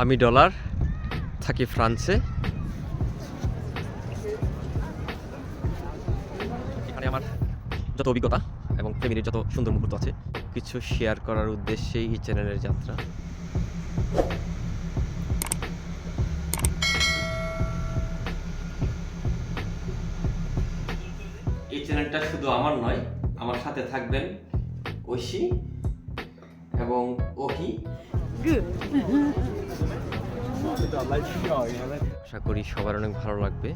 আমি ডলার, থাকি ফ্রান্সে। এখানে আমার যত অভিজ্ঞতা এবং ফ্যামিলির যত সুন্দর মুহূর্ত আছে, কিছু শেয়ার করার উদ্দেশ্যেই এই চ্যানেলের যাত্রা। এই চ্যানেলটা শুধু আমার নয়, আমার সাথে থাকবেন ঐশী এবং ওহি। আশা করি সবার অনেক ভালো লাগবে।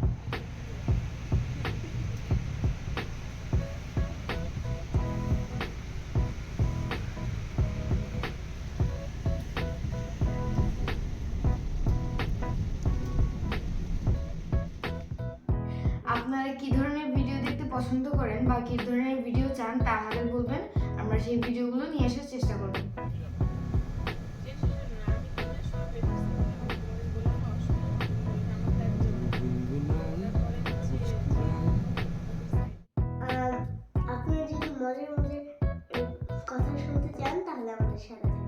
আপনারা কি ধরনের ভিডিও দেখতে পছন্দ করেন বা কি ধরনের ভিডিও চান তা আমাদের বলবেন। আমরা সেই ভিডিওগুলো নিয়ে আসার চেষ্টা করব। আপনারা যদি মজার মজার কথা শুনতে চান, তাহলে আমাদের সাথে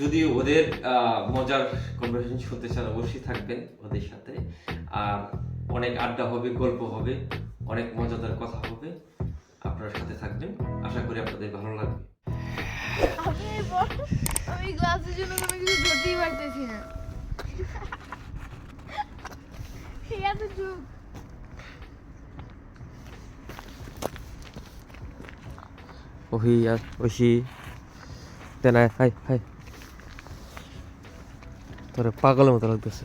যদি ওদের আহ, মজার কনভারসেশন শুনতে চান অবশ্যই থাকবেন ওদের সাথে। আর অনেক আড্ডা হবে গল্প হবে অনেক মজাদার কথা হবে আপনার সাথে থাকবেন। আশা করি আপনাদের ভালো লাগবে। আমি ক্লাসের জন্য কোনো কিছু ধরতেই পারতেছি না। এত ওহি আর ঐশী তেনা হাই হাই। তোরে পাগলের মতো লাগতেছে।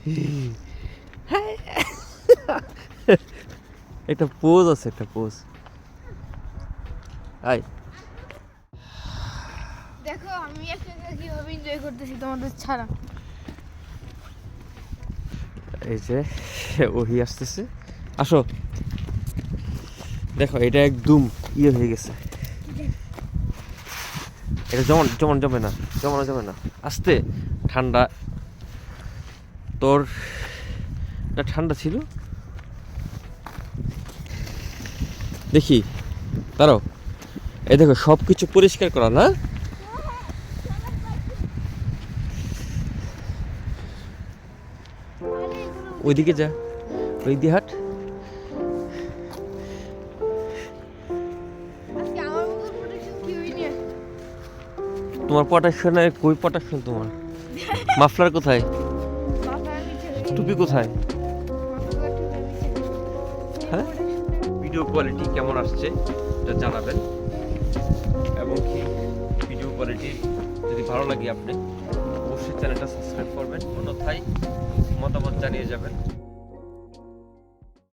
একটা পোজ আছে একটা পোজ হাই দেখো আমি একা একা কীভাবে এনজয় করতেছি তোমাদের ছাড়া। এই যে ওহি আসতেছে। আসো। দেখো এটা একদম ইয়ে হয়ে গেছে। এটা যেমন যেমন জমে না জমানো জমে না। আস্তে, ঠান্ডা। তোর এটা ঠান্ডা ছিল? দেখি তারও এই দেখো সব কিছু পরিষ্কার করা, না? ওইদিকে যা, ওই দিয়ে তোমার প্রোটেকশনে কই প্রোটেকশন তোমার? মাফলার কোথায়? টুপি কোথায়? হ্যাঁ? ভিডিও কোয়ালিটি কেমন আসছে, এটা জানাবেন। এবং কি ভিডিও কোয়ালিটি যদি ভালো লাগে আপনি, অবশ্যই চ্যানেলটা সাবস্ক্রাইব করবেন। অন্যথায় মতামত জানিয়ে যাবেন।